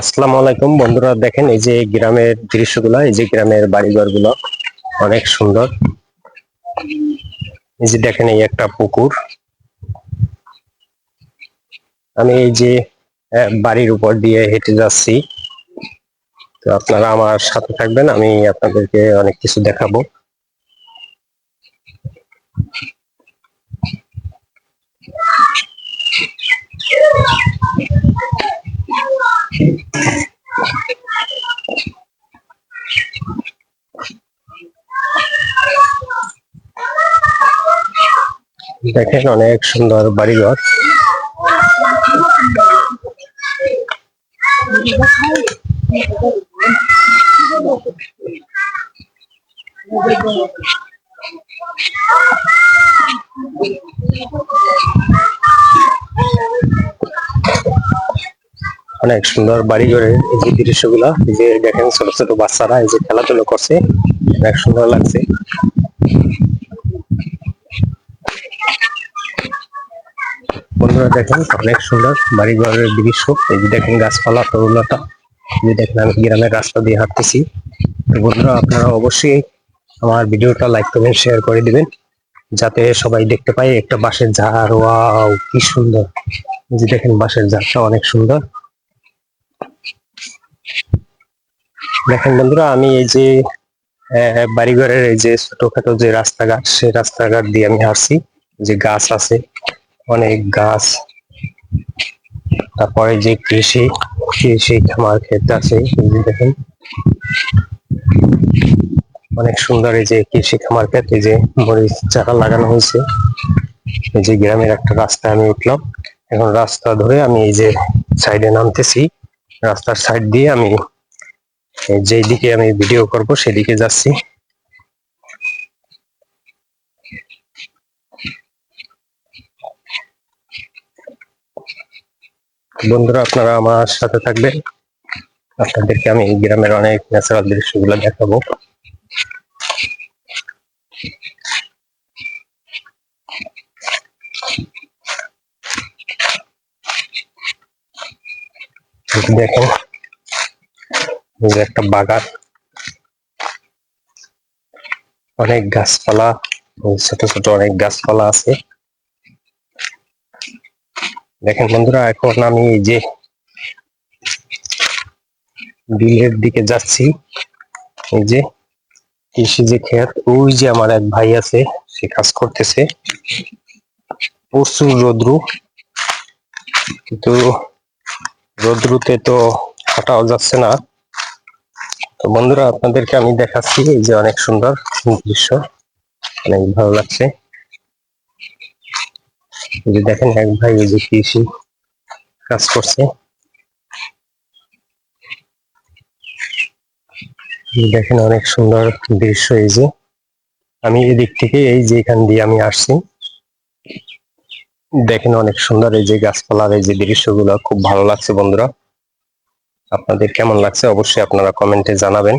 আসসালামু আলাইকুম। বন্ধুরা, দেখেন এই যে গ্রামের দৃশ্যগুলো, এই যে গ্রামের বাড়িঘরগুলো অনেক সুন্দর। এই যে দেখেন এই একটা পুকুর। আমি এই যে বাড়ির উপর দিয়ে হেঁটে যাচ্ছি। তো আপনারা আমার সাথে থাকবেন, আমি আপনাদেরকে অনেক কিছু দেখাবো। দেখেন অনেক সুন্দর বাড়িঘর। অনেক সুন্দর বাড়ি ঘরের এই যে দৃশ্যগুলো, এই যে দেখেন ছোট ছোট বাচ্চারা এই যে খেলাধুলো করছে, অনেক সুন্দর লাগছে। বন্ধুরা দেখেন, অনেক সুন্দর বাড়ি ঘরের দৃশ্য। এই যে দেখেন গাছপালা তরুলতা এই দেখেন আমি গ্রামের রাস্তা দিয়ে হাঁটতেছি। তো বন্ধুরা, আপনারা অবশ্যই আমার ভিডিওটা লাইক করবেন শেয়ার করে দিবেন, যাতে সবাই দেখতে পায় একটা বাঁশের ঝাড়। ওয়াও, কি সুন্দর। যে দেখেন বাঁশের ঝাড়টা অনেক সুন্দর। দেখেন বন্ধুরা, আমি এই যে বাড়িঘরের এই যে ছোটখাটো যে রাস্তাঘাট, সেই রাস্তাঘাট দিয়ে আমি হাঁটছি। যে গাছ আছে অনেক গাছ, তারপরে যে কৃষি কৃষি খামার ক্ষেত আছে দেখেন। অনেক সুন্দর এই যে কৃষি খামার ক্ষেত এই যে মরিচ চারা লাগানো হয়েছে। এই যে গ্রামের একটা রাস্তা আমি উঠলাম। এখন রাস্তা ধরে আমি এই যে সাইডে নামতেছি। রাস্তার সাইড দিয়ে আমি যেই দিকে আমি ভিডিও করব, সেদিকে যাচ্ছি। বন্ধুরা, আপনারা আমার সাথে থাকবেন। আপনাদেরকে আমি গ্রামের অনেক ন্যাচারাল দৃশ্যগুলো দেখাবো। দেখেন একটা বাগান। অনেক গাছপালা ছোট ছোট অনেক গাছপালা আছে। দেখেন বন্ধুরা, এখন আমি যে বিলের দিকে যাচ্ছি। এই যে কৃষি যে ক্ষেত, ওই যে আমার এক ভাই আছে, সে কাজ করতেছে। প্রচুর রোদ্রু। কিন্তু রোদ্রুতে তো হাঁটাও যাচ্ছে না। তো বন্ধুরা, আপনাদেরকে আমি দেখাচ্ছি, এই যে অনেক সুন্দর দৃশ্য। অনেক ভালো লাগছে। যে দেখেন এক ভাই এই যে কাজ করছে। দেখেন অনেক সুন্দর দৃশ্য এই যে। আমি এদিক থেকে এই যে এখান দিয়ে আমি আসছি। দেখেন অনেক সুন্দর এই যে গাছপালার এই যে দৃশ্যগুলো, খুব ভালো লাগছে বন্ধুরা। আপনাদের কেমন লাগছে অবশ্যই আপনারা কমেন্টে জানাবেন।